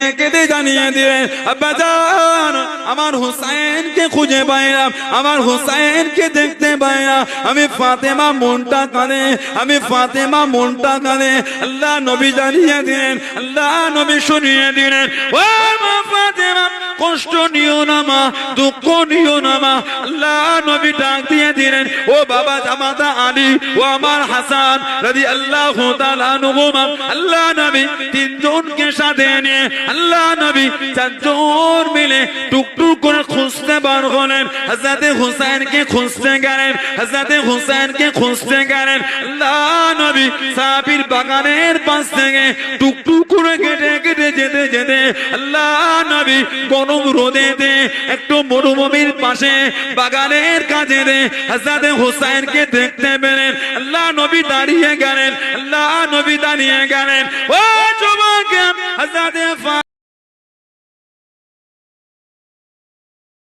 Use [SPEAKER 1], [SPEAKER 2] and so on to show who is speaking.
[SPEAKER 1] কেটে জানিয়ে দিলেন আব্বাজান আমার হুসাইনকে খুঁজে পাইলাম, আমার হুসাইনকে দেখতে পাইলাম। আমি ফাতেমা মনটা কানে, আমি ফাতেমা মনটা কানে। আল্লাহ নবী জানিয়ে দিলেন, আল্লাহ নবী শুনিয়ে দিলেন ও কষ্ট নিও না মা, দুঃখ নিও না মা। আল্লাহ নবী ডাক দিয়ে দিলেন, ও বাবা জামাতা আলী, ও আমার হাসান রাদি আল্লাহ আল্লাহ নবী তিনজনকে সাথে নিয়ে, আল্লাহ নবী চারজন মিলে টুকটুক করে খুঁজতে বার হলেন। হাজরাতে হুসাইনকে খুঁজতে গেলেন হাজরাতে হুসাইনকে খুঁজতে গেলেন। আল্লাহ নবী সাহাবীর বাগানের পাশ থেকে টুকটুক করে কেটে কেটে, যেতে যেতে আল্লাহ নবী গরম রোদেতে একটু মরুভূমির পাশে, বাগানের কাজে দে। হুসাইন হুসাইনকে দেখতে পেলেন, আল্লাহ নবী দাঁড়িয়ে গেলেন, আল্লাহ নবী দাঁড়িয়ে গেলেন। ও যুবক হাজরাতে